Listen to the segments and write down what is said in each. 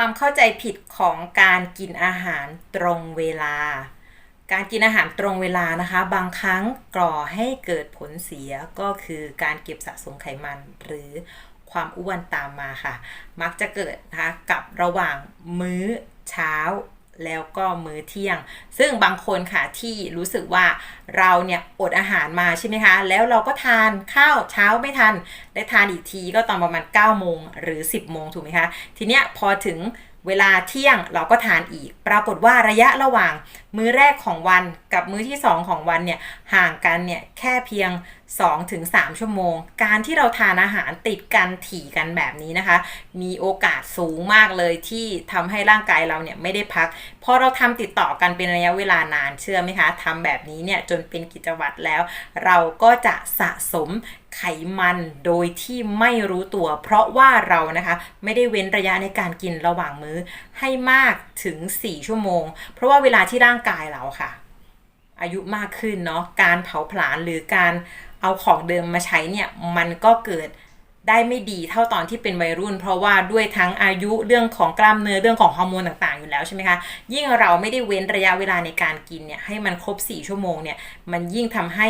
ความเข้าใจผิดของการกินอาหารตรงเวลา การกินอาหารตรงเวลานะคะ บางครั้งก่อให้เกิดผลเสียก็คือการเก็บสะสมไขมันหรือความอ้วนตามมาค่ะ มักจะเกิดนะคะกับระหว่างมื้อเช้า แล้วก็มื้อเที่ยง ซึ่งบางคนค่ะที่รู้สึกว่าเราเนี่ยอดอาหารมาใช่ไหมคะ แล้วเราก็ทานข้าวเช้าไม่ทัน ได้ทานอีกทีก็ตอนประมาณ9โมงหรือ 10โมงถูกไหมคะ ทีเนี้ยพอถึง เวลาเที่ยงเราก็ทานอีก ปรากฏว่าระยะระหว่างมื้อแรกของวันกับมื้อที่ 2 ของวันเนี่ยห่างกันเนี่ยแค่เพียง 2-3 ชั่วโมง การที่เราทานอาหารติดกันถี่กันแบบนี้นะคะ มีโอกาสสูงมากเลยที่ทำให้ร่างกายเราเนี่ยไม่ได้พักพอเราทำติดต่อกันเป็นระยะเวลานานเชื่อไหมคะทำแบบนี้เนี่ยจนเป็นกิจวัตรแล้ว เราก็จะสะสม ไขมันโดยที่ไม่รู้ตัว เพราะว่าเรานะคะไม่ได้เว้นระยะในการกินระหว่างมื้อให้มากถึง 4 ชั่วโมง เพราะว่าเวลาที่ร่างกายเราค่ะ อายุมากขึ้นเนาะการเผาผลาญหรือการเอาของเดิมมาใช้เนี่ยมันก็เกิดได้ไม่ดีเท่าตอนที่เป็นวัยรุ่น เพราะว่าด้วยทั้งอายุเรื่องของกล้ามเนื้อเรื่องของฮอร์โมนต่างๆอยู่แล้วใช่ไหมคะยิ่งเราไม่ได้เว้นระยะเวลาในการกินเนี่ยให้มันครบ 4 ชั่วโมงเนี่ยมันยิ่งทำให้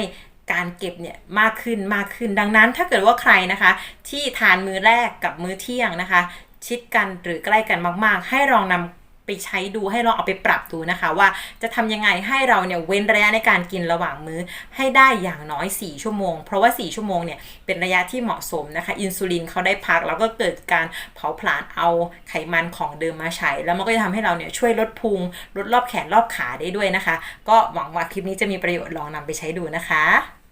การเก็บเนี่ยมากขึ้นมากขึ้น ดังนั้นถ้าเกิดว่าใครนะคะ ที่ทานมื้อแรกกับมื้อเที่ยงนะคะ ชิดกันหรือใกล้กันมาก ๆ ให้ลองนำ ไปใช้ดูให้ลองเอาไปปรับดูนะคะ ว่าจะทำยังไงให้เราเนี่ยเว้นระยะในการกินระหว่างมื้อให้ได้อย่างน้อย 4 ชั่วโมง เพราะว่า 4 ชั่วโมงเนี่ยเป็นระยะที่เหมาะสมนะคะ อินซูลินเขาได้พักแล้วก็เกิดการเผาผลาญเอาไขมันของเดิมมาใช้ แล้วมันก็จะทำให้เราเนี่ยช่วยลดพุงลดรอบแขนรอบขาได้ด้วยนะคะ ก็หวังว่าคลิปนี้จะมีประโยชน์ลองนำไปใช้ดูนะคะ